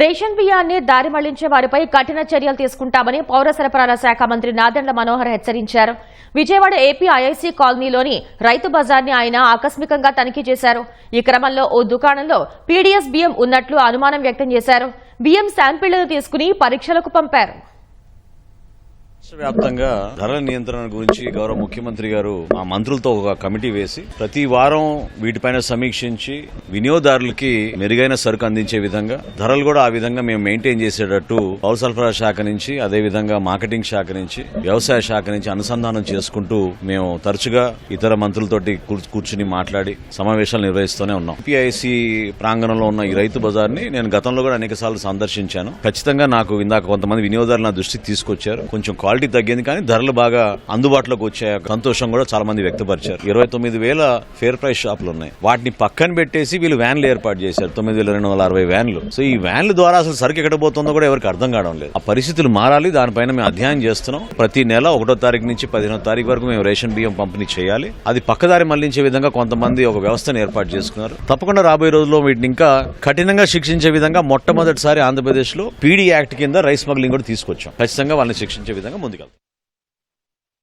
Ration బియ్యాన్ని దారి మళ్ళించే వారిపై కఠిన చర్యలు తీసుకుంటామని పౌర సరఫరాల శాఖ మంత్రి నాదెండ్ల మనోహర్ హెచ్చరించారు. విజయవాడ ఏపీ ఐఐసీ కాలనీలోని రైతు బజార్ని ఆయన ఆకస్మికంగా తనిఖీ చేశారు. ఈ క్రమంలో ఓ దుకాణంలో పీడీఎస్ బియ్యం ఉన్నట్లు అనుమానం వ్యక్తం చేశారు. బియ్యం శాంపిళ్ళను తీసుకుని పరీక్షలకు పంపారు. రాష్ట్ర వ్యాప్తంగా ధరల నియంత్రణ గురించి గౌరవ ముఖ్యమంత్రి గారు ఆ మంత్రులతో ఒక కమిటీ వేసి ప్రతి వారం వీటిపైన సమీక్షించి వినియోగదారులకి మెరుగైన సరుకు అందించే విధంగా ధరలు కూడా ఆ విధంగా మేము మెయింటైన్ చేసేటట్టు పౌర సరఫరా శాఖ నుంచి అదే విధంగా మార్కెటింగ్ శాఖ నుంచి వ్యవసాయ శాఖ నుంచి అనుసంధానం చేసుకుంటూ మేము తరచుగా ఇతర మంత్రులతోటి కూర్చుని మాట్లాడి సమావేశాలు నిర్వహిస్తూనే ఉన్నాం. పిఐసి ప్రాంగణంలో ఉన్న ఈ రైతు బజార్ని నేను గతంలో కూడా అనేక సార్లు సందర్శించాను. ఖచ్చితంగా నాకు ఇందాక కొంతమంది వినియోగదారులు నా దృష్టికి తీసుకొచ్చారు. కొంచెం క్వాలిటీ తగ్గింది కానీ ధరలు బాగా అందుబాటులోకి వచ్చే సంతోషం కూడా చాలా మంది వ్యక్తపరిచారు. ఇరవై తొమ్మిది వేల ఫేర్ ప్రైస్ షాపులు ఉన్నాయి. వాటిని పక్కన పెట్టేసి వీళ్ళు వ్యాన్లు ఏర్పాటు చేశారు. తొమ్మిది వేల రెండు వందల అరవై వ్యాన్లు. సో ఈ వ్యాన్ల ద్వారా అసలు సరుకు ఎక్కడ పోతుందో కూడా ఎవరికి అర్థం కావడం లేదు. ఆ పరిస్థితులు మారాలి. దానిపైన మేము అధ్యయనం చేస్తున్నాం. ప్రతి నెల ఒకటో తారీఖు నుంచి పదిహేనో తారీఖు వరకు మేము రేషన్ బియ్యం పంపిణీ చేయాలి. అది పక్కదారి మళ్ళించే విధంగా కొంతమంది ఒక వ్యవస్థను ఏర్పాటు చేసుకున్నారు. తప్పకుండా రాబోయే రోజుల్లో వీటిని ఇంకా కఠినంగా శిక్షించే విధంగా మొట్టమొదటిసారి ఆంధ్రప్రదేశ్లో పీడీ యాక్ట్ కింద రైస్ స్మగ్లింగ్ కూడా తీసుకొచ్చాం. ఖచ్చితంగా వాళ్ళని శిక్షించే విధంగా ముందుకెళ్తాం.